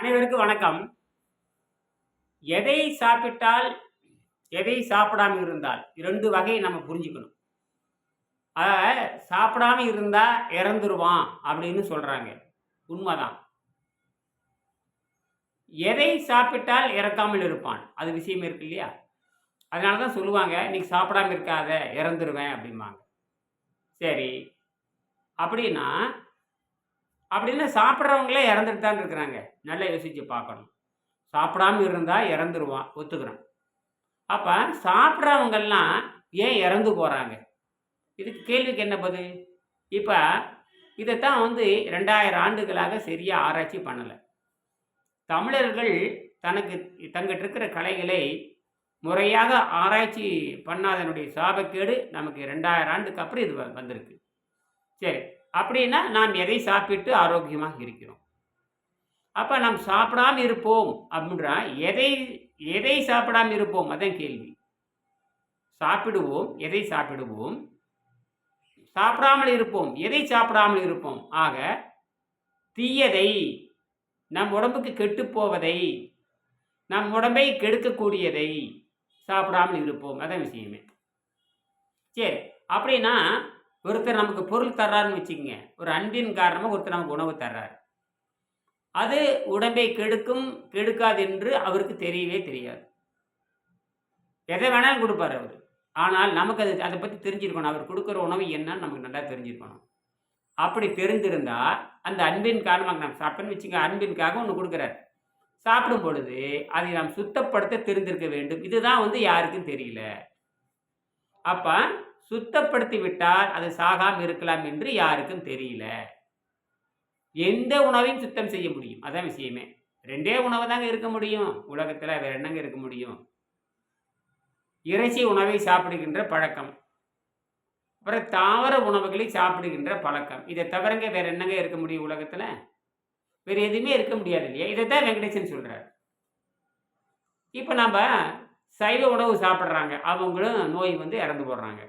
அனைவருக்கும் வணக்கம். எதை சாப்பிட்டால் எதை சாப்பிடாம இருந்தால் இரண்டு வகையை நம்ம புரிஞ்சுக்கணும். சாப்பிடாம இருந்தா இறந்துருவான் அப்படின்னு சொல்றாங்க. உண்மைதான். எதை சாப்பிட்டால் இறக்காமல் இருப்பான்? அது விஷயம் இருக்கு இல்லையா? அதனால தான் சொல்லுவாங்க நீ சாப்பிடாம இருக்காத இறந்துருவேன் அப்படிம்பாங்க. சரி. அப்படின்னா அப்படின்னு சாப்பிட்றவங்களே இறந்துட்டு தான் இருக்கிறாங்க. நல்லா யோசித்து பார்க்கணும். சாப்பிடாம இருந்தால் இறந்துருவான் ஒத்துக்கிறான். அப்போ சாப்பிட்றவங்கெல்லாம் ஏன் இறந்து போகிறாங்க இதுக்கு கேள்விக்கு என்ன பதில்? இப்போ இதைத்தான் வந்து ரெண்டாயிரம் ஆண்டுகளாக சரியாக ஆராய்ச்சி பண்ணலை. தமிழர்கள் தனக்கு தங்கிட்ட இருக்கிற கலைகளை முறையாக ஆராய்ச்சி பண்ணாதனுடைய சாபக்கேடு நமக்கு ரெண்டாயிரம் ஆண்டுக்கு அப்புறம் இது வ- வந்திருக்கு. சரி அப்படின்னா நாம் எதை சாப்பிட்டு ஆரோக்கியமாக இருக்கிறோம்? அப்போ நாம் சாப்பிடாம இருப்போம் அப்படின்றா எதை எதை சாப்பிடாம இருப்போம்? அதான் கேள்வி. சாப்பிடுவோம் எதை சாப்பிடுவோம்? சாப்பிடாமல் இருப்போம். எதை சாப்பிடாமல் இருப்போம்? ஆக தீயதை நம் உடம்புக்கு கெட்டு போவதை நம் உடம்பை கெடுக்கக்கூடியதை சாப்பிடாமல் இருப்போம். அதான் விஷயமே. சரி அப்படின்னா ஒருத்தர் நமக்கு பொருள் தர்றாருன்னு வச்சுக்கோங்க. ஒரு அன்பின் காரணமாக ஒருத்தர் நமக்கு உணவு தர்றார். அது உடம்பை கெடுக்கும் கெடுக்காது என்று அவருக்கு தெரியவே தெரியாது. எதை வேணாலும் கொடுப்பார் அவர். ஆனால் நமக்கு அது அதை பற்றி தெரிஞ்சிருக்கணும். அவர் கொடுக்குற உணவு என்னன்னு நமக்கு நல்லா தெரிஞ்சிருக்கணும். அப்படி தெரிஞ்சிருந்தா அந்த அன்பின் காரணமாக நாம் சாப்பிட்டோன்னு வச்சுங்க அன்பின்காக ஒன்று கொடுக்குறார். சாப்பிடும் பொழுது அதை நாம் சுத்தப்படுத்த தெரிந்திருக்க வேண்டும். இதுதான் வந்து யாருக்கும் தெரியல. அப்போ சுத்தப்படுத்தி விட்டால் அது சாகாமல் இருக்கலாம் என்று யாருக்கும் தெரியல. எந்த உணவையும் சுத்தம் செய்ய முடியும். அதான் விஷயமே. ரெண்டே உணவு தாங்க இருக்க முடியும். உலகத்தில் வேற என்னங்க இருக்க முடியும்? இறைச்சி உணவை சாப்பிடுகின்ற பழக்கம். அப்புறம் தாவர உணவுகளை சாப்பிடுகின்ற பழக்கம். இதை தவிரங்க வேற என்னங்க இருக்க முடியும் உலகத்தில்? வேறு எதுவுமே இருக்க முடியாது இல்லையா? இதை தான் வெங்கடேசன் சொல்கிறார் இப்போ நம்ம சைவ உணவு சாப்பிட்றாங்க. அவங்களும் நோய் வந்து இறந்து போடுறாங்க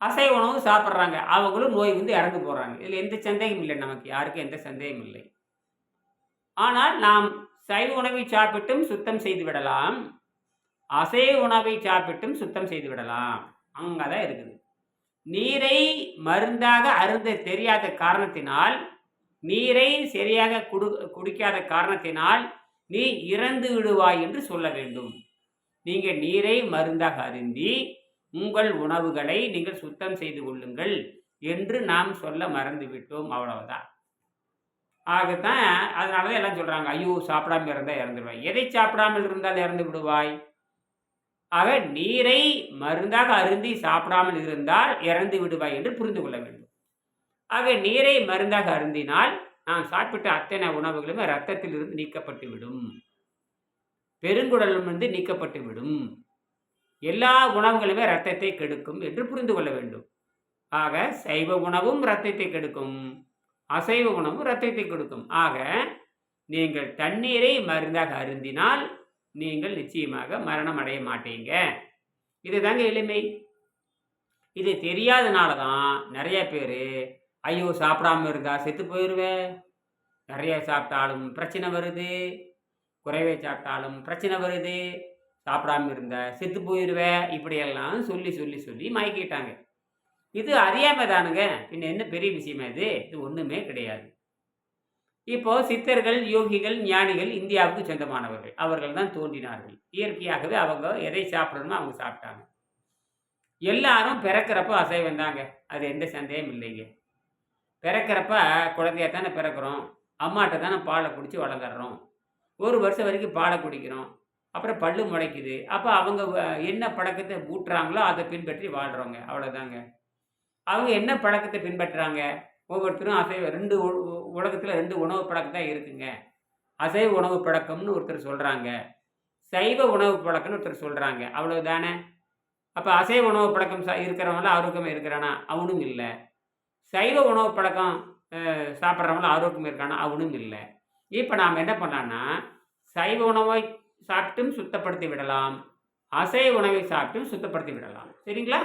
அசைவ உணவு சாப்பிட்றாங்க. அவங்களும் நோய் வந்து இறந்து போகிறாங்க இதில் எந்த சந்தேகம் இல்லை நமக்கு. யாருக்கும் எந்த சந்தேகம் இல்லை. ஆனால் நாம் சைவ உணவை சாப்பிட்டும் சுத்தம் செய்து விடலாம். அசைவ உணவை சாப்பிட்டும் சுத்தம் செய்து விடலாம். அங்கே தான் இருக்குது. நீரை மருந்தாக அருந்த தெரியாத காரணத்தினால் நீரை சரியாக குடு குடிக்காத காரணத்தினால் நீ இறந்து விடுவாய் என்று சொல்ல வேண்டும். நீங்கள் நீரை மருந்தாக அருந்தி உங்கள் உணவுகளை நீங்கள் சுத்தம் செய்து கொள்ளுங்கள் என்று நாம் சொல்ல மறந்து விட்டோம் அவ்வளவுதான். ஆகத்தான் அதனால தான் எல்லாம் சொல்கிறாங்க ஐயோ சாப்பிடாம இருந்தால் இறந்துடுவாய் எதை சாப்பிடாமல் இருந்தால் இறந்து விடுவாய்? ஆக நீரை மருந்தாக அருந்தி சாப்பிடாமல் இருந்தால் இறந்து விடுவாய் என்று புரிந்து கொள்ள வேண்டும். ஆக நீரை மருந்தாக அருந்தினால் நாம் சாப்பிட்ட அத்தனை உணவுகளுமே ரத்தத்திலிருந்து நீக்கப்பட்டு விடும். பெருங்குடலிலிருந்து நீக்கப்பட்டு விடும். எல்லா உணவுகளுமே ரத்தத்தை கெடுக்கும் என்று புரிந்து கொள்ள வேண்டும். ஆக சைவ உணவும் ரத்தத்தை கெடுக்கும். அசைவ உணவும் ரத்தத்தை கெடுக்கும். ஆக நீங்கள் தண்ணீரை மருந்தாக அருந்தினால் நீங்கள் நிச்சயமாக மரணம் அடைய மாட்டீங்க. இதுதாங்க எளிமை. இது தெரியாதனால தான் நிறைய பேர் ஐயோ சாப்பிடாம இருந்தா செத்து போயிடுவேன் நிறைய சாப்பிட்டாலும் பிரச்சனை வருது. குறைவே சாப்பிட்டாலும் பிரச்சனை வருது. சாப்பிடாம இருந்த செத்து போயிடுவேன் இப்படியெல்லாம் சொல்லி சொல்லி சொல்லி மயக்கிட்டாங்க. இது அறியாமை தானுங்க. பின்ன என்ன பெரிய விஷயமா இது? இது ஒன்றுமே கிடையாது. இப்போ சித்தர்கள் யோகிகள் ஞானிகள் இந்தியாவுக்கு சொந்தமானவர்கள். அவர்கள் தான் தோன்றினார்கள். இயற்கையாகவே அவங்க எதை சாப்பிடணுமோ அவங்க சாப்பிட்டாங்க. எல்லாரும் பிறக்கிறப்போ அசைவம் தாங்க. அது எந்த சந்தேகம் இல்லைங்க. பிறக்கிறப்ப குழந்தையா தானே பிறக்கிறோம். அம்மாட்ட தானே பாலை குடித்து வளர்ந்துடுறோம். ஒரு வருஷம் வரைக்கும் பாலை குடிக்கிறோம். அப்புறம் பல்லு முளைக்குது. அப்போ அவங்க என்ன பழக்கத்தை ஊட்டுறாங்களோ அதை பின்பற்றி வாழ்கிறவங்க அவ்வளோதாங்க அவங்க என்ன பழக்கத்தை பின்பற்றுறாங்க? ஒவ்வொருத்தரும் அசைவ ரெண்டு உலகத்தில் ரெண்டு உணவு பழக்கம் தான் இருக்குங்க. அசைவ உணவு பழக்கம்னு ஒருத்தர் சொல்கிறாங்க சைவ உணவு பழக்கம்னு ஒருத்தர் சொல்கிறாங்க அவ்வளவுதானே? அப்போ அசைவ உணவு பழக்கம் ச இருக்கிறவங்களாம் ஆரோக்கியமாக இருக்கிறானா? அவனும் இல்லை. சைவ உணவு பழக்கம் சாப்பிட்றவங்களும் ஆரோக்கியமாக இருக்கானா? அவனும் இல்லை. இப்போ நாம் என்ன பண்ணலான்னா சைவ உணவை சாப்பிட்டும் சுத்தப்படுத்தி விடலாம். அசைவ உணவை சாப்பிட்டும் சுத்தப்படுத்தி விடலாம். சரிங்களா?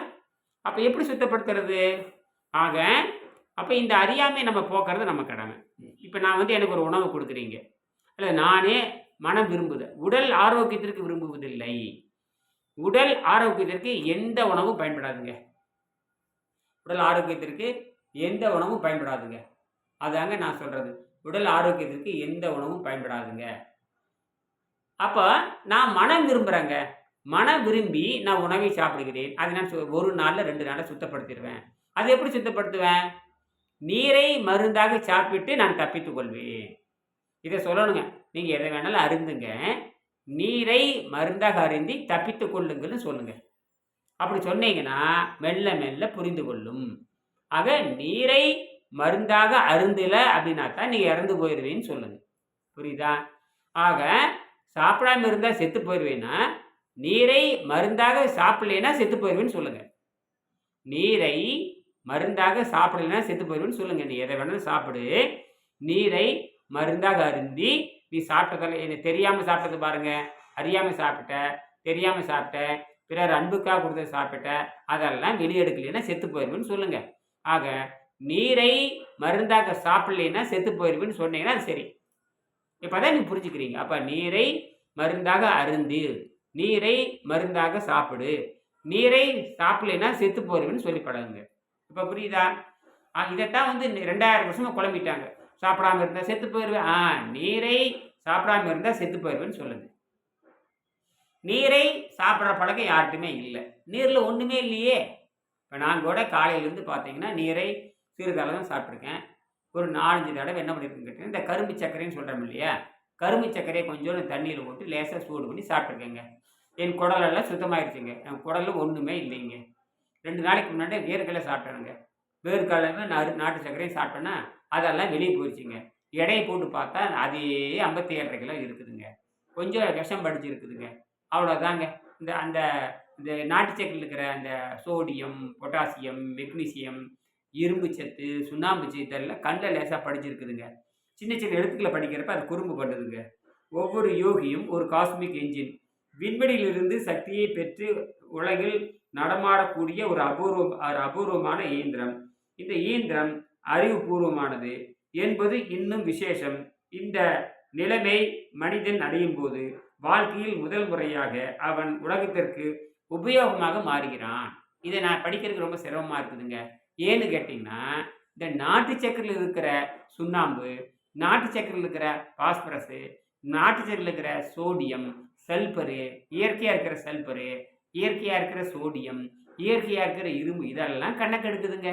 அப்போ எப்படி சுத்தப்படுத்துறது? ஆக அப்போ இந்த அறியாமை நம்ம போக்குறது நம்ம கடமை. இப்போ நான் வந்து எனக்கு ஒரு உணவு கொடுக்குறீங்க. இல்லை நானே மனம் விரும்புது. உடல் ஆரோக்கியத்திற்கு விரும்புவதில்லை. உடல் ஆரோக்கியத்திற்கு எந்த உணவும் பயன்படாதுங்க. உடல் ஆரோக்கியத்திற்கு எந்த உணவும் பயன்படாதுங்க. அதாங்க நான் சொல்கிறது உடல் ஆரோக்கியத்திற்கு எந்த உணவும் பயன்படாதுங்க. அப்போ நான் மனம் விரும்புகிறேங்க மனம் விரும்பி நான் உணவை சாப்பிடுகிறேன். அதை நான் ஒரு நாளில் ரெண்டு நாளில் சுத்தப்படுத்திடுவேன். அது எப்படி சுத்தப்படுத்துவேன்? நீரை மருந்தாக சாப்பிட்டு நான் தப்பித்துக்கொள்வேன் இதை சொல்லணுங்க. நீங்கள் எதை வேணாலும் அருந்துங்க. நீரை மருந்தாக அருந்தி தப்பித்து கொள்ளுங்கள்னு சொல்லுங்கள் அப்படி சொன்னீங்கன்னா மெல்ல மெல்ல புரிந்து கொள்ளும். ஆக நீரை மருந்தாக அருந்தல அப்படின்னா தான் நீங்கள் இறந்து போயிடுவீன்னு சொல்லுங்க. புரியுதா? ஆக சாப்பிடாம இருந்தால் செத்து போயிடுவேன்னா நீரை மருந்தாக சாப்பிடலைன்னா செத்து போயிடுவேன்னு சொல்லுங்க. நீரை மருந்தாக சாப்பிடலைன்னா செத்து போயிடுவேன்னு சொல்லுங்க. நீ எதை வேணாலும் சாப்பிடு. நீரை மருந்தாக அருந்தி நீ சாப்பிட்டதில் எனக்கு தெரியாமல் சாப்பிட்டது பாருங்க. அறியாமல் சாப்பிட்ட தெரியாமல் சாப்பிட்ட பிறர் அன்புக்காக கொடுத்து சாப்பிட்ட அதெல்லாம் வெளியெடுக்கலைன்னா செத்து போயிடுவேன்னு சொல்லுங்க. ஆக நீரை மருந்தாக சாப்பிடலைன்னா செத்து போயிடுவேன்னு சொன்னீங்கன்னா அது சரி. இப்போ தான் நீ புரிஞ்சுக்கிறீங்க? அப்போ நீரை மருந்தாக அருந்து நீரை மருந்தாக சாப்பிடு. நீரை சாப்பிடலைன்னா செத்து போயிடுவேன்னு சொல்லி பழகுங்க. இப்போ புரியுதா? இதைத்தான் வந்து ரெண்டாயிரம் வருஷமாக குழம்பிட்டாங்க. சாப்பிடாம இருந்தால் செத்து போயிடுவேன் ஆ நீரை சாப்பிடாம இருந்தால் செத்து போயிடுவேன்னு சொல்லுங்க. நீரை சாப்பிட்ற பழக்கம் யார்கிட்டுமே இல்லை. நீரில் ஒன்றுமே இல்லையே. இப்போ நான் கூட காலையிலேருந்து பார்த்தீங்கன்னா நீரை சிறிதளவு தான் சாப்பிட்ருக்கேன் ஒரு நாலஞ்சு தடவை என்ன பண்ணியிருக்கேன்னு கேட்டீங்கன்னா இந்த கரும்பு சர்க்கரைன்னு சொல்கிறோம் இல்லையா? கரும்பு சர்க்கரையை கொஞ்சோண்டு தண்ணியில் போட்டு லேசாக சூடு பண்ணி சாப்பிட்ருக்கேங்க என் குடலெல்லாம் சுத்தமாயிருச்சுங்க. என் குடலில் ஒன்றுமே இல்லைங்க. ரெண்டு நாளைக்கு முன்னாடி வேர்க்கடலை சாப்பிட்டேனுங்க. வேர்க்கடலை நறு நாட்டு சர்க்கரையும் சாப்பிட்டேன்னா அதெல்லாம் வெளியே போயிடுச்சுங்க எடையை போட்டு பார்த்தா அதே ஐம்பத்தி ஏழரை கிலோ இருக்குதுங்க. கொஞ்சம் விஷம் படிச்சு இருக்குதுங்க அவ்வளோதாங்க. இந்த அந்த இந்த நாட்டு சக்கரையில் இருக்கிற அந்த சோடியம் பொட்டாசியம் மெக்னீசியம் இரும்பு சத்து சுண்ணாம்பு சத்து எல்லாம் கண்ணில் லேசாக படிச்சிருக்குதுங்க சின்ன சின்ன எழுத்துக்களை படிக்கிறப்ப அது குறும்பு பண்ணுதுங்க. ஒவ்வொரு யோகியும் ஒரு காஸ்மிக் என்ஜின். விண்வெளியிலிருந்து சக்தியை பெற்று உலகில் நடமாடக்கூடிய ஒரு அபூர்வ ஒரு அபூர்வமான இயந்திரம். இந்த இயந்திரம் அறிவுபூர்வமானது என்பது இன்னும் விசேஷம். இந்த நிலைமை மனிதன் அடையும் போது வாழ்க்கையில் முதல் முறையாக அவன் உலகத்திற்கு உபயோகமாக மாறுகிறான். இதை நான் படிக்கிறதுக்கு ரொம்ப சிரமமாக இருக்குதுங்க. ஏன்னு கேட்டிங்கன்னா இந்த நாட்டு சக்கரையில் இருக்கிற சுண்ணாம்பு நாட்டு சக்கரில் இருக்கிற பாஸ்பரஸு நாட்டு சக்கரில் இருக்கிற சோடியம் சல்பரு இயற்கையாக இருக்கிற சல்பரு இயற்கையாக இருக்கிற சோடியம் இயற்கையாக இருக்கிற இரும்பு இதெல்லாம் கண்ணை கெடுக்குதுங்க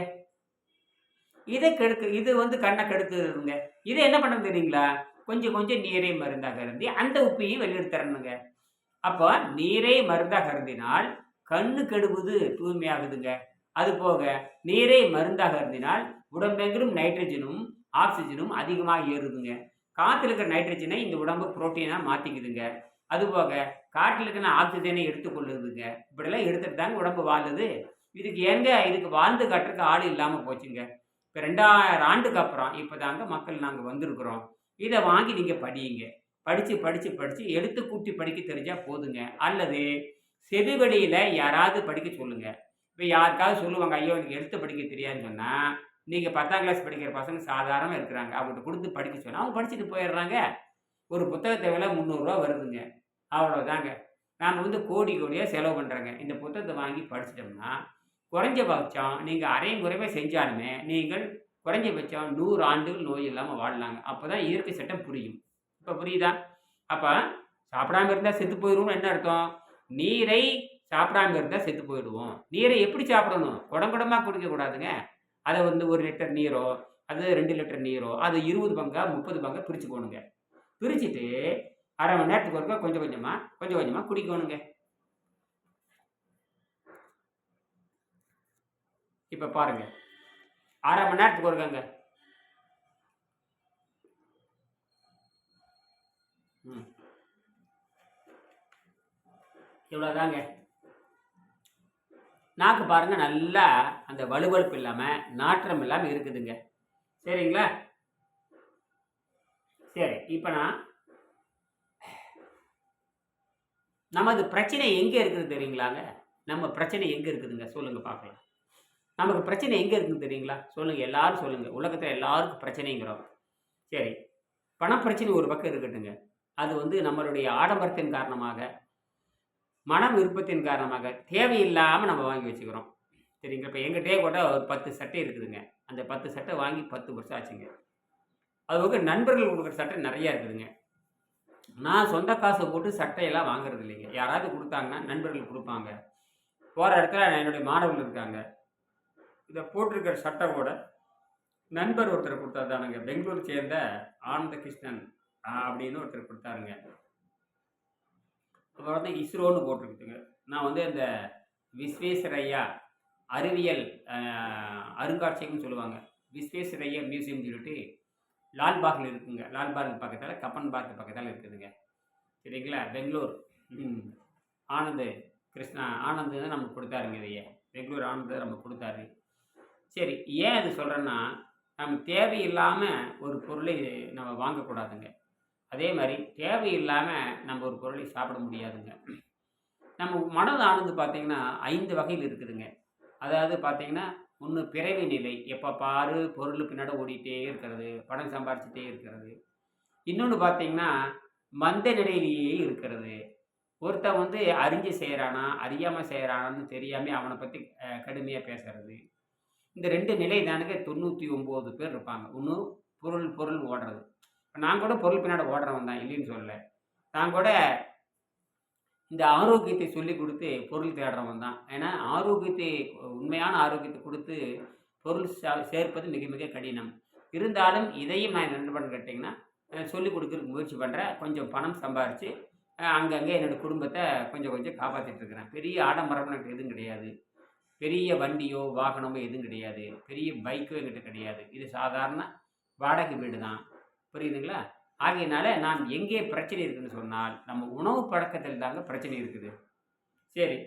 இதை கெடுக்கு இது வந்து கண்ணை கெடுக்குதுங்க இதை என்ன பண்ண தெரியுங்களா? கொஞ்சம் கொஞ்சம் நீரை மருந்தாக அருந்தி அந்த உப்பையும் வெளியெடுத்துறணுங்க அப்போ நீரை மருந்தாக அருந்தினால் கண்ணு கெடுவது தூய்மையாகுதுங்க. அதுபோக நீரே நீரை மருந்தாக இருந்தினால் உடம்பெங்கிலும் நைட்ரஜனும் ஆக்சிஜனும் அதிகமாக ஏறுதுங்க. காற்றுல இருக்கிற நைட்ரஜனை இந்த உடம்பு புரோட்டீனாக மாற்றிக்குதுங்க அதுபோக காற்றில் இருக்கிற ஆக்சிஜனை எடுத்துக்கொள்ளுதுங்க. இப்படிலாம் எடுத்துட்டு தாங்க உடம்பு வாழுது. இதுக்கு ஏங்க இதுக்கு வாழ்ந்து கட்டுறதுக்கு ஆள் இல்லாமல் போச்சுங்க. இப்போ ரெண்டாயிரம் ஆண்டுக்கு அப்புறம் இப்போ தாங்க மக்கள் நாங்கள் வந்திருக்கிறோம். இதை வாங்கி நீங்கள் படியுங்க. படித்து படித்து படித்து எழுத்து கூட்டி படிக்க தெரிஞ்சால் போதுங்க. அல்லது செவிவழியில் யாராவது படிக்க சொல்லுங்கள் இப்போ யாருக்காவது சொல்லுவாங்க ஐயோ எனக்கு எழுத்து படிக்க தெரியாதுன்னு சொன்னால் நீங்கள் பத்தாம் கிளாஸ் படிக்கிற பசங்க சாதாரணமாக இருக்கிறாங்க. அவங்கள்ட்ட கொடுத்து படிக்க சொன்னால் அவங்க படிச்சுட்டு போயிடுறாங்க. ஒரு புத்தகத்தை விலை முந்நூறுரூவா வருதுங்க. அவ்வளோதாங்க நாம் வந்து கோடி கோடியாக செலவு பண்ணுறோங்க இந்த புத்தகத்தை வாங்கி படிச்சிட்டோம்னா குறைஞ்சபட்சம் நீங்கள் அரையும் குறைவாக செஞ்சாலுமே நீங்கள் குறைஞ்சபட்சம் நூறு ஆண்டுகள் நோய் இல்லாமல் வாழலாங்க. அப்போ தான் இயற்கை சட்டம் புரியும். இப்போ புரியுதா? அப்போ சாப்பிடாம இருந்தால் செத்து போயிடும்னு என்ன அர்த்தம்? நீரை சாப்பிடாம இருந்தால் செத்து போயிடுவோம். நீரை எப்படி சாப்பிடணும்? குடம் குடமாக குடிக்கக்கூடாதுங்க அதை வந்து ஒரு லிட்டர் நீரோ அது ரெண்டு லிட்டர் நீரோ அது இருபது பங்கா முப்பது பங்கா பிரிச்சுக்கோணுங்க பிரிச்சுட்டு அரை மணி நேரத்துக்கு ஒருக்கா கொஞ்சம் கொஞ்சமாக கொஞ்சம் கொஞ்சமாக குடிக்கணுங்க. இப்போ பாருங்க. அரை மணி நேரத்துக்கு ஒருக்காங்க. ம். இவ்வளோதாங்க நாக்கு பாருங்க நல்லா அந்த வலுவழுப்பு இல்லாமல் நாற்றம் இல்லாமல் இருக்குதுங்க. சரிங்களா? சரி இப்போ நான் நமது பிரச்சனை எங்கே இருக்குது தெரியுங்களாங்க? நம்ம பிரச்சனை எங்கே இருக்குதுங்க? சொல்லுங்கள் பார்க்கலாம். நமக்கு பிரச்சனை எங்கே இருக்குது தெரியுங்களா? சொல்லுங்கள் எல்லாரும் சொல்லுங்கள் உலகத்தில் எல்லாருக்கும் பிரச்சனைங்கிறோம். சரி பணப்பிரச்சனை ஒரு பக்கம் இருக்கட்டுங்க. அது வந்து நம்மளுடைய ஆடம்பரத்தின் காரணமாக மன விருப்பத்தின் காரணமாக தேவையில்லாமல் நம்ம வாங்கி வச்சுக்கிறோம். சரிங்க இப்போ எங்கிட்டே கூட ஒரு பத்து சட்டை இருக்குதுங்க. அந்த பத்து சட்டை வாங்கி பத்து வருஷம் ஆச்சுங்க. அது போக நண்பர்கள் கொடுக்குற சட்டை நிறையா இருக்குதுங்க. நான் சொந்த காசை போட்டு சட்டையெல்லாம் வாங்குறது இல்லைங்க. யாராவது கொடுத்தாங்கன்னா நண்பர்கள் கொடுப்பாங்க. போகிற இடத்துல என்னுடைய மாணவர்கள் இருக்காங்க. இதை போட்டிருக்கிற சட்டை கூட நண்பர் ஒருத்தர் கொடுத்தாதானுங்க பெங்களூர் சேர்ந்த ஆனந்த கிருஷ்ணன் அப்படின்னு ஒருத்தர் கொடுத்தாருங்க. அப்புறம் வந்து இஸ்ரோன்னு போட்டிருக்குதுங்க. நான் வந்து அந்த விஸ்வேஸ்வரையா அறிவியல் அருங்காட்சியகம்னு சொல்லுவாங்க. விஸ்வேஸ்வரையா மியூசியம் சொல்லிட்டு லால்பாகில் இருக்குங்க. லால்பாக் பக்கத்தில் கப்பன் பார்க் பக்கத்தில் இருக்குதுங்க. சரிங்களா? பெங்களூர். ஆனந்த் கிருஷ்ணா ஆனந்த் தான் நமக்கு கொடுத்தாருங்க இதையே. பெங்களூர் ஆனந்த் தான் நமக்கு கொடுத்தாரு. சரி ஏன் அது சொல்கிறேன்னா நம்ம தேவையில்லாமல் ஒரு பொருளை நம்ம வாங்கக்கூடாதுங்க. அதே மாதிரி தேவையில்லாமல் நம்ம ஒரு பொருளை சாப்பிட முடியாதுங்க. நம்ம மனது ஆனது பார்த்திங்கன்னா ஐந்து வகையில் இருக்குதுங்க. அதாவது பார்த்திங்கன்னா ஒன்று பிறவி நிலை எப்போ பாரு பொருள் பின்னாடி ஓடிட்டே இருக்கிறது பணம் சம்பாரிச்சிட்டே இருக்கிறது. இன்னொன்று பார்த்திங்கன்னா மந்த நிலையிலேயே இருக்கிறது. ஒருத்தன் வந்து அறிஞ்சு செய்கிறானா அறியாமல் செய்கிறானான்னு தெரியாமல் அவனை பற்றி கடுமையாக பேசுறது. இந்த ரெண்டு நிலை தானுங்க தொண்ணூற்றி ஒம்பது பேர் இருப்பாங்க. ஒன்று பொருள் பொருள் ஓடுறது. நான் கூட பொருள் பின்னாடி ஓடுறவன் தான் இல்லைன்னு சொல்லல. நான் கூட இந்த ஆரோக்கியத்தை சொல்லி கொடுத்து பொருள் தேடுறவன் தான். ஏன்னா ஆரோக்கியத்தை உண்மையான ஆரோக்கியத்தை கொடுத்து பொருள் சேர்ப்பது மிக மிக கடினம். இருந்தாலும் இதையும் நான் என்ன பண்ண கேட்டிங்கன்னா சொல்லிக் கொடுக்குறதுக்கு முயற்சி பண்ணுறேன் கொஞ்சம் பணம் சம்பாரித்து அங்கங்கே என்னோடய குடும்பத்தை கொஞ்சம் கொஞ்சம் காப்பாற்றிட்டு இருக்கிறேன். பெரிய ஆடம்பரம் எனக்கு எதுவும் கிடையாது. பெரிய வண்டியோ வாகனமோ எதுவும் கிடையாது. பெரிய பைக்கோ என்கிட்ட கிடையாது. இது சாதாரண வாடகை வீடு தான். புரியுதுங்களா? ஆகையினால நாம் எங்கே பிரச்சனை இருக்குதுன்னு சொன்னால் நம்ம உணவு பழக்கத்தில் தாங்க பிரச்சனை இருக்குது. சரி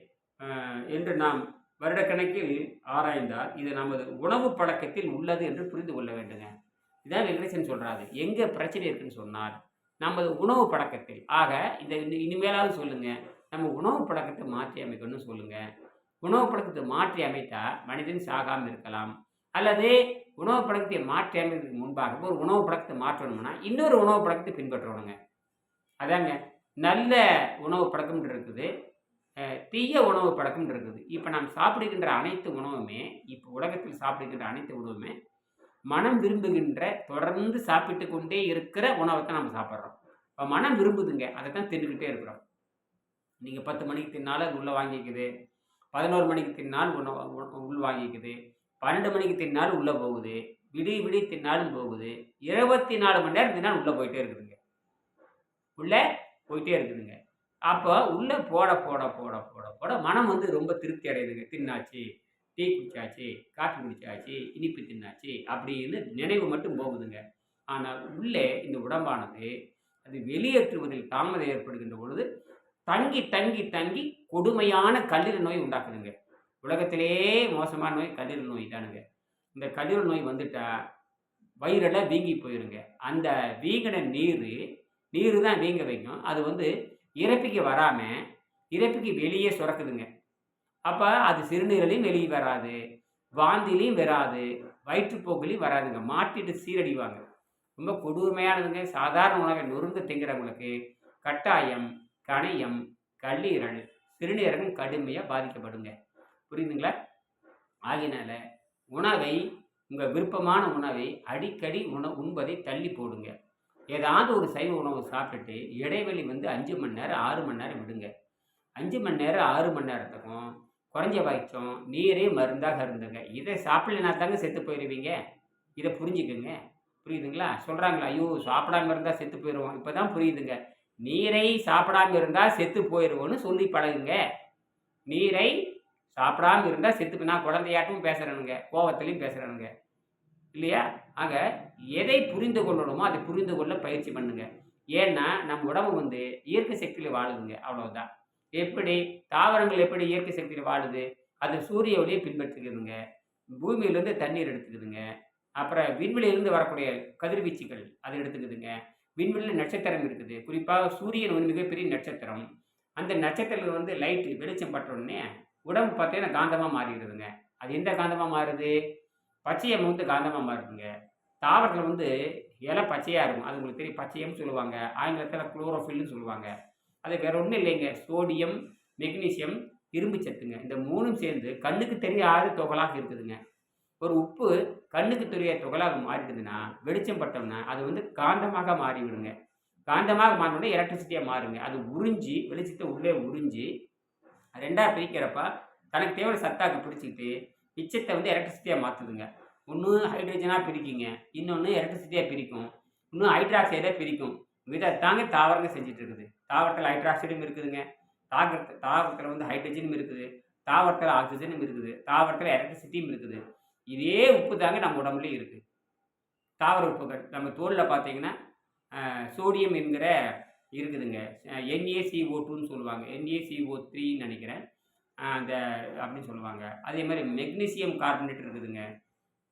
என்று நாம் வருடக்கணக்கில் ஆராய்ந்தால் இது நமது உணவு பழக்கத்தில் உள்ளது என்று புரிந்து கொள்ள வேண்டுங்க. இதான் வெங்கடேசன் சொல்கிறாரு எங்கே பிரச்சனை இருக்குன்னு சொன்னால் நமது உணவு பழக்கத்தில். ஆக இந்த இன்னும் இனிமேலாவது சொல்லுங்கள் நம்ம உணவு பழக்கத்தை மாற்றி அமைக்கணும்னு சொல்லுங்கள் உணவு பழக்கத்தை மாற்றி அமைத்தால் மனிதன் சாகாமல் இருக்கலாம். அல்லது உணவு பழக்கத்தை மாற்றி முன்பாக ஒரு உணவு பழக்கத்தை மாற்றணும்னா இன்னொரு உணவு பழக்கத்தை பின்பற்றணுங்க. அதாங்க நல்ல உணவு பழக்கம் இருக்குது. தீய உணவு பழக்கம் இருக்குது. இப்போ நாம் சாப்பிடுகின்ற அனைத்து உணவுமே இப்போ உலகத்தில் சாப்பிடுகின்ற அனைத்து உணவுமே மனம் விரும்புகின்ற தொடர்ந்து சாப்பிட்டு கொண்டே இருக்கிற உணவை தான் நம்ம சாப்பிட்றோம். இப்போ மனம் விரும்புதுங்க அதை தான் தின்னுக்கிட்டே இருக்கிறோம். நீங்கள் பத்து மணிக்கு தின்னாலும் உள்ளே வாங்கிக்குது. பதினோரு மணிக்கு தின்னால் உணவு உள் வாங்கிக்குது. பன்னெண்டு மணிக்கு தின்னாலும் உள்ளே போகுது விடி விடி தின்னாலும் போகுது இருபத்தி நாலு மணி நேரம் தின்னாலும் உள்ளே போயிட்டே இருக்குதுங்க. உள்ளே போயிட்டே இருக்குதுங்க. அப்போ உள்ளே போட போட போட போட போட மனம் வந்து ரொம்ப திருப்தி அடையுதுங்க. தின்னாச்சு டீ குடிச்சாச்சு காஃபி குடிச்சாச்சு இனிப்பு தின்னாச்சு அப்படின்னு நினைவு மட்டும் போகுதுங்க. ஆனால் உள்ளே இந்த உடம்பானது அது வெளியேற்றுவதில் தாமதம் ஏற்படுகின்ற பொழுது தங்கி தங்கி தங்கி கொடுமையான கல்லீரல் நோய் உண்டாக்குதுங்க. உலகத்திலேயே மோசமான நோய் கல்லீரல் நோய் தானுங்க இந்த கல்லீரல் நோய் வந்துட்டா வயிறெல்லாம் வீங்கி போயிருங்க. அந்த வீங்கின நீர் நீர் தான் வீங்க வைக்கும். அது வந்து இறப்பிக்கு வராமல் இறப்பிக்கு வெளியே சுரக்குதுங்க. அப்போ அது சிறுநீரலையும் வெளியே வராது வாந்திலையும் வராது வயிற்றுப்போக்குலையும் வராதுங்க. மாட்டிட்டு சீரடிவாங்க. ரொம்ப கொடுமையானதுங்க சாதாரண உணவை நொறுங்க திங்கிறவங்களுக்கு கட்டாயம் கணையம் கல்லீரல் சிறுநீரகம் கடுமையாக பாதிக்கப்படுங்க. புரியுதுங்களா? ஆகினால உணவை உங்கள் விருப்பமான உணவை அடிக்கடி உண உண்பதை தள்ளி போடுங்க. ஏதாவது ஒரு சைவ உணவு சாப்பிட்டுட்டு இடைவெளி வந்து அஞ்சு மணி நேரம் ஆறு மணி நேரம் விடுங்க. அஞ்சு மணி நேரம் ஆறு மணி நேரத்துக்கும் குறைஞ்சபட்சம் நீரே மருந்தாக இருந்துங்க இதை சாப்பிடலனா தாங்க செத்து போயிடுவீங்க இதை புரிஞ்சுக்குங்க. புரியுதுங்களா? சொல்கிறாங்களா ஐயோ சாப்பிடாம இருந்தால் செத்து போயிடுவோம் இப்போ தான் புரியுதுங்க. நீரை சாப்பிடாம இருந்தால் செத்து போயிடுவோன்னு சொல்லி பழகுங்க. நீரை சாப்பிடாம இருந்தால் செத்து நான் குழந்தையாட்டும் பேசுகிறேனுங்க கோபத்துலையும் பேசுகிறேனுங்க இல்லையா? ஆக எதை புரிந்து கொள்ளணுமோ அதை புரிந்து கொள்ள பயிற்சி பண்ணுங்க. ஏன்னா நம்ம உடம்பு வந்து இயற்கை சக்தியில் வாழுதுங்க அவ்வளவுதான். எப்படி? தாவரங்கள் எப்படி இயற்கை சக்தியில் வாழுது? அது சூரிய ஒளியை பின்பற்றுக்குதுங்க பூமியிலேருந்து தண்ணீர் எடுத்துக்குதுங்க. அப்புறம் விண்வெளியிலிருந்து வரக்கூடிய கதிர்வீச்சுகள் அதை எடுத்துக்குதுங்க. விண்வெளியில் நட்சத்திரம் இருக்குது. குறிப்பாக சூரியன் வந்து மிகப்பெரிய நட்சத்திரம். அந்த நட்சத்திரத்தில் வந்து லைட்டு வெளிச்சம் பட்டோடனே உடம்பு பார்த்தீங்கன்னா காந்தமாக மாறிடுதுங்க. அது எந்த காந்தமாக மாறுது? பச்சையம் வந்து காந்தமாக மாறுதுங்க. தாவரத்தில் வந்து இலை பச்சையாக இருக்கும். அது உங்களுக்கு தெரியும். பச்சையம்னு சொல்லுவாங்க. ஆங்கிலத்தில் குளோரோஃபில்னு சொல்லுவாங்க. அது வேற ஒன்றும் இல்லைங்க. சோடியம் மெக்னீசியம் இரும்பு சத்துங்க. இந்த மூணும் சேர்ந்து கண்ணுக்கு தெரியாத துகளாக இருக்குதுங்க. ஒரு உப்பு கண்ணுக்கு தெரியாத துகளாக மாறிடுதுன்னா வெளிச்சம் பட்டோம்னா அது வந்து காந்தமாக மாறிவிடுங்க. காந்தமாக மாறினோடனே எலக்ட்ரிசிட்டியாக மாறுங்க. அது உறிஞ்சி வெளிச்சத்தை உள்ளே உறிஞ்சி ரெண்டாக பிரிக்கிறப்ப தனக்கு தேவையான சத்தாக்கு பிடிச்சிக்கிட்டு மிச்சத்தை வந்து எலக்ட்ரிசிட்டியாக மாற்றுதுங்க ஒன்று ஹைட்ரஜனாக பிரிக்குங்க. இன்னொன்று எலக்ட்ரிசிட்டியாக பிரிக்கும். இன்னும் ஹைட்ராக்சைடாக பிரிக்கும். இதை தாங்க தாவரங்க செஞ்சுட்டு இருக்குது தாவரத்தில் ஹைட்ராக்சைடும் இருக்குதுங்க. தாவரத்து தாவரத்தில் வந்து ஹைட்ரஜனும் இருக்குது. தாவரத்தில் ஆக்சிஜனும் இருக்குது. தாவரத்தில் எலக்ட்ரிசிட்டியும் இருக்குது. இதே உப்பு தாங்க நம்ம உடம்புலையும் இருக்குது தாவர உப்புகள். நம்ம தோலில் பார்த்தீங்கன்னா சோடியம் என்கிற இருக்குதுங்க. என்ஏசிஓ டூன்னு சொல்லுவாங்க. என்ஏசிஓ த்ரீன்னு நினைக்கிறேன். அந்த அப்படின்னு சொல்லுவாங்க. அதே மாதிரி மெக்னீசியம் கார்பனேட் இருக்குதுங்க.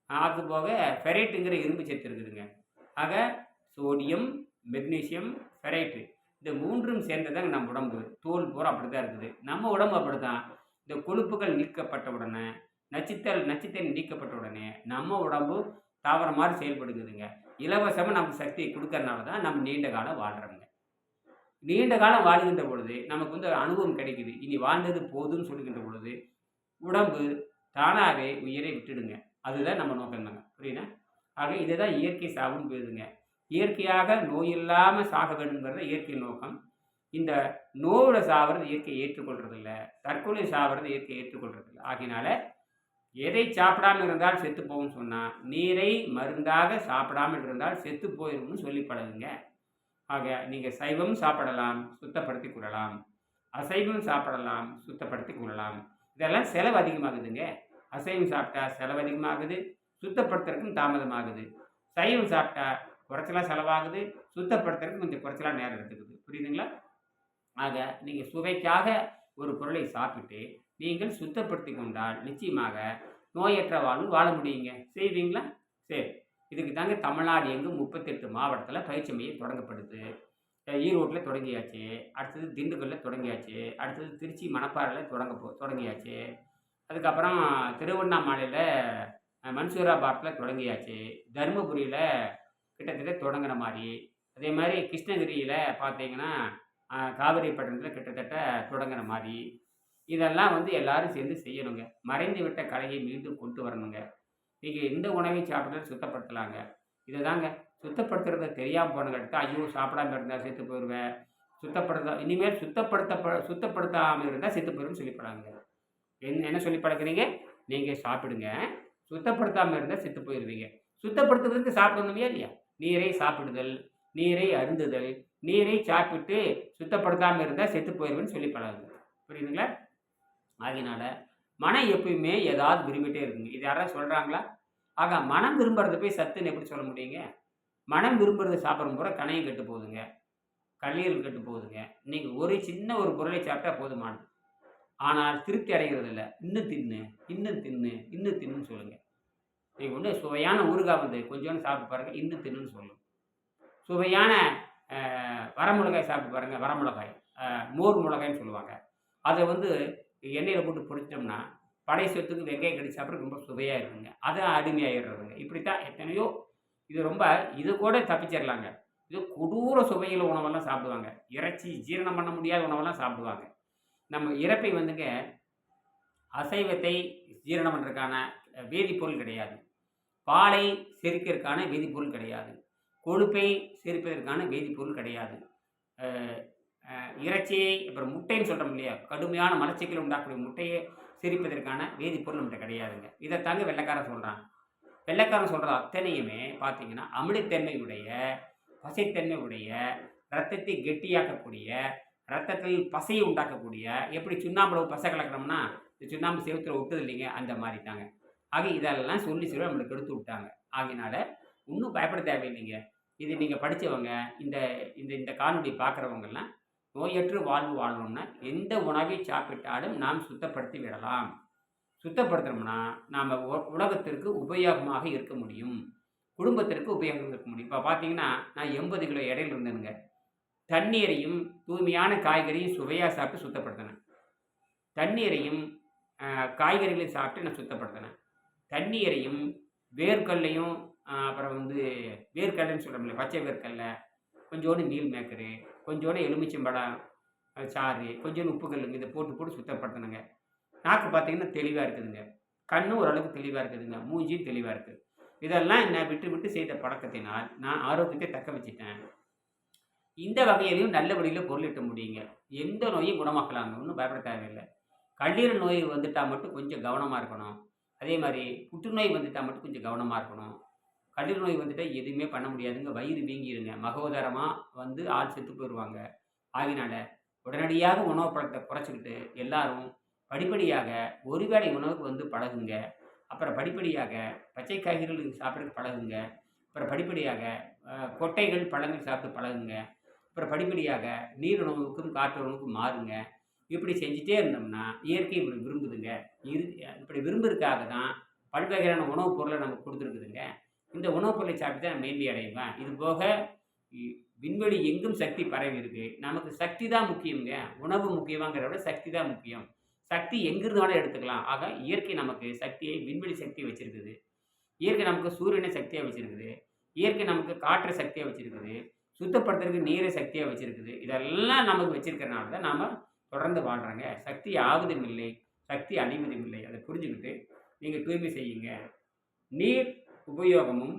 அது போக ஃபெரைட்டுங்கிற இரும்பு சத்து இருக்குதுங்க. ஆக சோடியம் மெக்னீசியம் ஃபெரைட்டு இந்த மூன்றும் சேர்ந்ததாங்க நம்ம உடம்பு தோல் பூரா அப்படி தான் இருக்குது. நம்ம உடம்பு அப்படி தான் இந்த கொழுப்புகள் நீக்கப்பட்ட உடனே நச்சுத்தல் நச்சுத்தல் நீக்கப்பட்ட உடனே நம்ம உடம்பு தாவர மாதிரி செயல்படுங்குதுங்க இலவசமாக நமக்கு சக்தியை கொடுக்கறனால தான் நம்ம நீண்ட காலம் வாழ்கிறோங்க நீண்ட காலம் வாழ்கின்ற பொழுது நமக்கு வந்து ஒரு அனுபவம் கிடைக்குது. இனி வாழ்ந்தது போதும்னு சொல்லுகின்ற பொழுது உடம்பு தானாகவே உயிரை விட்டுடுங்க. அதுதான் நம்ம நோக்கம் தாங்க புரியுதா? ஆக இதை தான் இயற்கை சாவுன்னு போயிருதுங்க இயற்கையாக நோய் இல்லாமல் சாக வேணுங்கிறது இயற்கை நோக்கம். இந்த நோயோட சாவது இயற்கை ஏற்றுக்கொள்றதில்ல. தற்கொலை சாவது இயற்கை ஏற்றுக்கொள்றதில்ல. ஆகினால எதை சாப்பிடாம இருந்தால் செத்து போகும்னு சொன்னால் நீரை மருந்தாக சாப்பிடாமல் இருந்தால் செத்து போயிரும்னு சொல்லி பழகுங்க. ஆக நீங்கள் சைவம் சாப்பிடலாம் சுத்தப்படுத்தி கொள்ளலாம். அசைவம் சாப்பிடலாம் சுத்தப்படுத்தி கொள்ளலாம். இதெல்லாம் செலவு அதிகமாகுதுங்க. அசைவம் சாப்பிட்டா செலவு அதிகமாகுது சுத்தப்படுத்துறதுக்கும் தாமதமாகுது. சைவம் சாப்பிட்டா குறைச்சலாக செலவாகுது சுத்தப்படுத்துறதுக்கு கொஞ்சம் குறைச்சலாக நேரம் எடுத்துக்குது. புரியுதுங்களா? ஆக நீங்கள் சுவைக்காக ஒரு பொருளை சாப்பிட்டு நீங்கள் சுத்தப்படுத்தி கொண்டால் நிச்சயமாக நோயற்ற வாழ்வு வாழ முடியுங்க. செய்வீங்களா? சரி. இதுக்கு தாங்க தமிழ்நாடு எங்கும் முப்பத்தெட்டு மாவட்டத்தில் பயிற்சி மையம் தொடங்கப்படுது. ஈரோட்டில் தொடங்கியாச்சு. அடுத்தது திண்டுக்கல்லில் தொடங்கியாச்சு. அடுத்தது திருச்சி மணப்பாறையில் தொடங்க போ தொடங்கியாச்சு. அதுக்கப்புறம் திருவண்ணாமலையில் மன்சூராபாத்தில் தொடங்கியாச்சு. தருமபுரியில் கிட்டத்தட்ட தொடங்குற மாதிரி. அதே மாதிரி கிருஷ்ணகிரியில் பார்த்தீங்கன்னா காவிரிப்பட்டினத்தில் கிட்டத்தட்ட தொடங்குற மாதிரி. இதெல்லாம் வந்து எல்லாரும் சேர்ந்து செய்யணுங்க. மறைந்து விட்ட கலையை மீண்டும் கொண்டு வரணுங்க. நீங்கள் எந்த உணவை சாப்பிட்டாலும் சுத்தப்படுத்தலாங்க. இதை தாங்க சுத்தப்படுத்துறத தெரியாமல் போனதுக்கு ஐயோ சாப்பிடாம இருந்தால் செத்து போயிடுவேன் சுத்தப்படுத்த இனிமேல் சுத்தப்படுத்த சுத்தப்படுத்தாமல் இருந்தால் செத்து போயிடும்னு சொல்லிப்படாங்க என்ன என்ன சொல்லி பழக்கிறீங்க நீங்கள் சாப்பிடுங்க. சுத்தப்படுத்தாமல் இருந்தால் செத்து போயிடுவீங்க சுத்தப்படுத்துவதற்கு சாப்பிடணுமே இல்லையா? நீரை சாப்பிடுதல் நீரை அருந்துதல் நீரை சாப்பிட்டு சுத்தப்படுத்தாமல் இருந்தால் செத்து போயிடுவேன்னு சொல்லி பழகுங்க. புரியுதுங்களா? அதனால மனம் எப்பயுமே ஏதாவது விரும்பிட்டே இருக்குங்க. இது யாராவது சொல்கிறாங்களா ஆக மனம் விரும்புறத போய் சத்துன்னு எப்படி சொல்ல முடியுங்க? மனம் விரும்புறத சாப்பிடும் போகிற கணையும் கெட்டு போகுதுங்க. கல்லீரல் கெட்டு போகுதுங்க. நீங்கள் ஒரு சின்ன ஒரு பொருளை சாப்பிட்டா போதுமானது. ஆனால் திருப்தி அடைகிறது இல்லை. இன்னும் தின்னு இன்னும் தின்னு இன்னும் தின்னுன்னு சொல்லுங்கள் நீங்கள் ஒன்று சுவையான ஊறுகாய் வந்து கொஞ்சோண்டு சாப்பிட்டு பாருங்கள் இன்னும் தின்னுன்னு சொல்லும். சுவையான வரமிளகாய் சாப்பிட்டு பாருங்கள் வரமிளகாய். மோர் மிளகாய்ன்னு சொல்லுவாங்க. அதை வந்து எண்ணெயில் போட்டு பிடிச்சோம்னா பழைய சொத்துக்கு வெங்காயம் கடி சாப்பிட்றது ரொம்ப சுவையாக இருக்குங்க. அது அடிமையாகிடுறதுங்க இப்படித்தான் எத்தனையோ இது ரொம்ப இது கூட தப்பிச்சிடலாங்க இது கொடூர சுவையில் உணவெல்லாம் சாப்பிடுவாங்க. இறைச்சி ஜீரணம் பண்ண முடியாத உணவெல்லாம் சாப்பிடுவாங்க. நம்ம இறப்பை வந்துங்க அசைவத்தை ஜீரணம் பண்ணுறதுக்கான வேதிப்பொருள் கிடையாது. பாலை செரிக்கிறதுக்கான வேதிப்பொருள் கிடையாது. கொழுப்பை செரிப்பதற்கான வேதிப்பொருள் கிடையாது. இறைச்சியை அப்புறம் முட்டைன்னு சொல்கிறோம் இல்லையா? கடுமையான மலச்சிக்கல் உண்டாக்கக்கூடிய முட்டையை சிரிப்பதற்கான வேதிப்பொருள் நம்மகிட்ட கிடையாதுங்க. இதை தாங்க வெள்ளைக்காரன் சொல்கிறான் வெள்ளைக்காரன் சொல்கிற அத்தனையுமே பார்த்தீங்கன்னா அமிலத்தன்மையுடைய பசைத்தன்மையுடைய ரத்தத்தை கெட்டியாக்கக்கூடிய ரத்தத்தில் பசையை உண்டாக்கக்கூடிய எப்படி சுண்ணாம்புல பசை கலக்கிறோம்னா இந்த சுண்ணாம்பு செவத்தில் விட்டது இல்லைங்க அந்த மாதிரி தாங்க ஆக இதெல்லாம் சொல்லி சொல்லி நம்மளுக்கு எடுத்து விட்டாங்க. ஆகையினால ஒன்றும் பயப்பட தேவையில்லைங்க. இது நீங்கள் படித்தவங்க இந்த இந்த இந்த காணொலி பார்க்குறவங்கெல்லாம் நோயற்று வாழ்வு வாழணும்னா எந்த உணவை சாப்பிட்டாலும் நாம் சுத்தப்படுத்தி விடலாம். சுத்தப்படுத்தணும்னா நாம் உலகத்திற்கு உபயோகமாக இருக்க முடியும். குடும்பத்திற்கு உபயோகம் இருக்க முடியும். இப்போ பார்த்தீங்கன்னா நான் எண்பது கிலோ இடையில இருந்தேனுங்க. தண்ணீரையும் தூய்மையான காய்கறியும் சுவையாக சாப்பிட்டு சுத்தப்படுத்தினேன். தண்ணீரையும் காய்கறிகளையும் சாப்பிட்டு நான் சுத்தப்படுத்தினேன். தண்ணீரையும் வேர்க்கல்லையும் அப்புறம் வந்து வேர்க்கல்லைன்னு சொல்கிறோம்ல பச்சை வேர்க்கல்ல கொஞ்சோண்டு மீல் மேக்கரு கொஞ்சோண்டு எலுமிச்சம்பழம் சாறு கொஞ்சோண்டு உப்பு கல்லுங்க இதை போட்டு போட்டு சுத்தப்படுத்தணுங்க. நாக்கு பார்த்தீங்கன்னா தெளிவாக இருக்குதுங்க. கண்ணும் ஓரளவுக்கு தெளிவாக இருக்குதுங்க. மூஞ்சியும் தெளிவாக இருக்குது இதெல்லாம் என்ன விட்டு விட்டு செய்த பழக்கத்தினால் நான் ஆரோக்கியத்தை தக்க வச்சிட்டேன். இந்த வகையிலையும் நல்ல வழியில் பொருளிட்ட முடியுங்க. எந்த நோயும் குணமாக்கலாங்க ஒன்றும் பயப்பட தேவையில்லை. கல்லீரல் நோய் வந்துட்டால் மட்டும் கொஞ்சம் கவனமாக இருக்கணும். அதே மாதிரி புற்றுநோய் வந்துட்டால் மட்டும் கொஞ்சம் கவனமாக இருக்கணும். கல்லீரல் நோய் வந்துட்டால் எதுவுமே பண்ண முடியாதுங்க. வயிறு வீங்கிடுங்க மகோதரமாக வந்து ஆள் செத்து போயிடுவாங்க ஆகினால உடனடியாக உணவு பழக்கத்தை குறைச்சிக்கிட்டு எல்லாரும் படிப்படியாக ஒரு வேளை உணவுக்கு வந்து பழகுங்க. அப்புறம் படிப்படியாக பச்சை காய்கறிகள் சாப்பிட்றதுக்கு பழகுங்க. அப்புறம் படிப்படியாக கொட்டைகள் பழங்கள் சாப்பிட்டு பழகுங்க. அப்புறம் படிப்படியாக நீர் உணவுக்கும் காற்று உணவுக்கும் மாறுங்க. இப்படி செஞ்சுட்டே இருந்தோம்னா இயற்கை இப்படி விரும்புதுங்க. இரு இப்படி விரும்புறதுக்காக தான் பல்வகையான உணவுப் பொருளை நமக்கு கொடுத்துருக்குதுங்க. இந்த உணவுப் பொருளை சாப்பிட்டு தான் மேன்மை அடைவேன். இது போக விண்வெளி எங்கும் சக்தி பரவி இருக்கு நமக்கு சக்தி தான் முக்கியங்க உணவு முக்கியமாங்கிறத விட சக்தி தான் முக்கியம். சக்தி எங்கிருந்தாலும் எடுத்துக்கலாம். ஆக இயற்கை நமக்கு சக்தியை விண்வெளி சக்தியை வச்சிருக்குது. இயற்கை நமக்கு சூரியனை சக்தியாக வச்சிருக்குது. இயற்கை நமக்கு காற்று சக்தியாக வச்சிருக்குது. சுத்தப்படுத்துறதுக்கு நீரை சக்தியாக வச்சிருக்குது. இதெல்லாம் நமக்கு வச்சிருக்கிறனால தான் நாம் தொடர்ந்து வாழ்கிறாங்க சக்தி ஆவதும் இல்லை. சக்தி அழிவதும் இல்லை. அதை புரிஞ்சுக்கிட்டு நீங்கள் தூய்மை செய்யுங்க. நீர் உபயோகமும்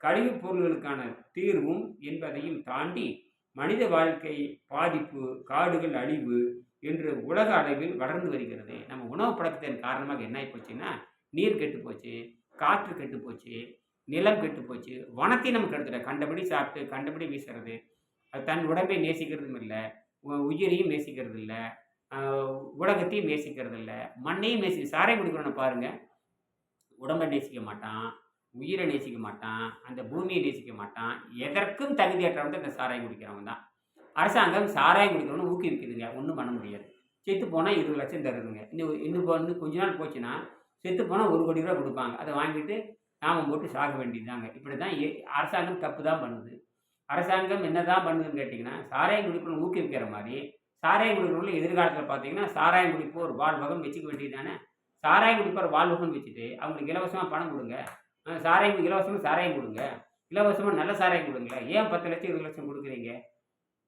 கழிவுப் பொருள்களுக்கான தீர்வும் என்பதையும் தாண்டி மனித வாழ்க்கை பாதிப்பு காடுகள் அழிவு என்று உலக அளவில் வளர்ந்து வருகிறது. நம்ம உணவு பழக்கத்தின் காரணமாக என்ன ஆகிப்போச்சுன்னா நீர் கெட்டு போச்சு காற்று கெட்டு போச்சு நிலம் கெட்டு போச்சு வனத்தை நம்ம கெடுத்துட்டோம். கண்டபடி சாப்பிட்டு கண்டபடி வீசுறது அது தன் உடம்பை நேசிக்கிறதும் இல்லை உ- உயிரையும் நேசிக்கிறது இல்லை உலகத்தையும் நேசிக்கிறது இல்லை மண்ணையும் நேசி சாரை குடிக்கிறவனை பாருங்கள் உடம்பை நேசிக்க மாட்டான் உயிரை நேசிக்க மாட்டான் அந்த பூமியை நேசிக்க மாட்டான் எதற்கும் தகுதியற்றவன் தான் இந்த சாராயம் குடிக்கிறவன் தான். அரசாங்கம் சாராயம் குடிக்கிறவனு ஊக்குவிக்குதுங்க ஒன்றும் பண்ண முடியாது. செத்து போனால் இருபது லட்சம் தருதுங்க. இன்னும் இன்னும் போ- இன்னும் கொஞ்ச நாள் போச்சுன்னா செத்து போனால் ஒரு கோடி ரூபா கொடுப்பாங்க. அதை வாங்கிட்டு நாம போட்டு சாக வேண்டியதுதாங்க. இப்படி தான் அரசாங்கம் தப்பு தான் பண்ணுது. அரசாங்கம் என்ன தான் பண்ணுதுன்னு கேட்டிங்கன்னா சாராயம் குடிக்கணும் ஊக்குவிக்கிற மாதிரி சாராயம் குடிக்கிறவங்களும் எதிர்காலத்தில் பார்த்தீங்கன்னா சாராயம் குடிப்போர் வாழ்வகம் வச்சுக்க வேண்டியது தானே சாராயம் குடிப்போர் வாழ்வகம் வச்சுட்டு அவங்களுக்கு இலவசமாக பணம் கொடுங்க. சாராயம் இலவசமாக சாராயம் கொடுங்க. இலவசமாக நல்ல சாராயம் கொடுங்களேன் ஏன் பத்து லட்சம் இருபது லட்சம் கொடுக்குறீங்க?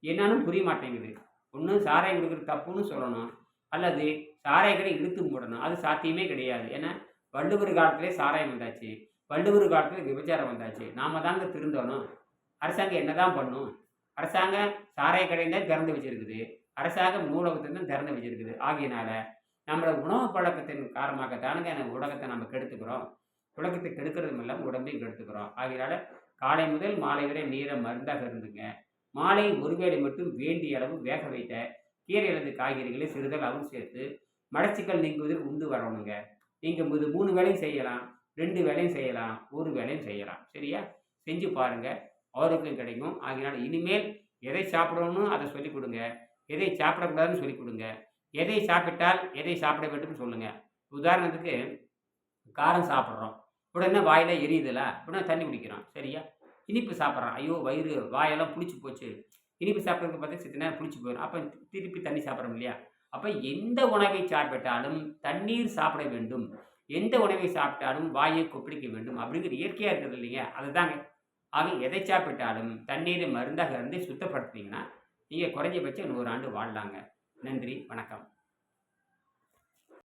என்னன்னு புரிய மாட்டேங்குது. ஒன்று சாராயம் கொடுக்குறது தப்புன்னு சொல்லணும். அல்லது சாராய கடை இழுத்து மூடணும். அது சாத்தியமே கிடையாது. ஏன்னா வள்ளுவர் காலத்திலே சாராயம் வந்தாச்சு. வள்ளுவர் காலத்தில் விபச்சாரம் வந்தாச்சு. நாம தாங்க திருந்தணும். அரசாங்கம் என்ன தான் பண்ணும்? அரசாங்கம் சாராய கடையை தான் திறந்து வச்சிருக்குது. அரசாங்கம் நூலகத்தை தான் திறந்து வச்சிருக்குது. ஆகியனால நம்மளோட உணவு பழக்கத்தின் காரணமாக தானுங்க அந்த உலகத்தை நம்ம கெடுத்துக்கிறோம். உலகத்தை கெடுக்கிறதும் மூலம் உடம்பையும் கெடுத்துக்கிறோம். ஆகையினால காலை முதல் மாலை வரை நீரை மருந்தாக இருந்துங்க. மாலை ஒருவேளை மட்டும் வேண்டிய அளவு வேக வைத்த கீரை அல்லது காய்கறிகளை சிறிதளவும் சேர்த்து மடச்சிக்கல் நீங்குவதற்கு உண்டு வரணுங்க. நீங்கள் இது மூணு வேலையும் செய்யலாம் ரெண்டு வேலையும் செய்யலாம் ஒரு வேலையும் செய்யலாம். சரியா? செஞ்சு பாருங்க. ஆரோக்கியம் கிடைக்கும். ஆகையினால இனிமேல் எதை சாப்பிடணும்னு அதை சொல்லிக் கொடுங்க. எதை சாப்பிடக்கூடாதுன்னு சொல்லிக் கொடுங்க. எதை சாப்பிட்டால் எதை சாப்பிட வேண்டும்னு சொல்லுங்கள் உதாரணத்துக்கு காரம் சாப்பிட்றோம். உடனே வாயில எரியுதுல? உடனே தண்ணி குடிக்கிறான். சரியா? இனிப்பு சாப்பிட்றான். ஐயோ வயிறு வாயெல்லாம் புளிச்சு போச்சு. இனிப்பு சாப்பிட்றதுக்கு பார்த்தா சித்த நேரம் புளிச்சு போயிடும் அப்போ திருப்பி தண்ணி சாப்பிட்றோம் இல்லையா? அப்போ எந்த உணவை சாப்பிட்டாலும் தண்ணீர் சாப்பிட வேண்டும். எந்த உணவை சாப்பிட்டாலும் வாயை கொப்பளிக்க வேண்டும். அப்படிங்கிற இயற்கையாக இருக்குது இல்லைங்க. அதுதாங்க. ஆக எதை சாப்பிட்டாலும் தண்ணீரை மருந்தாக இருந்து சுத்தப்படுத்துனீங்கன்னா நீங்கள் குறைஞ்சபட்சம் நூறு ஆண்டு வாழலாங்க. நன்றி. வணக்கம்.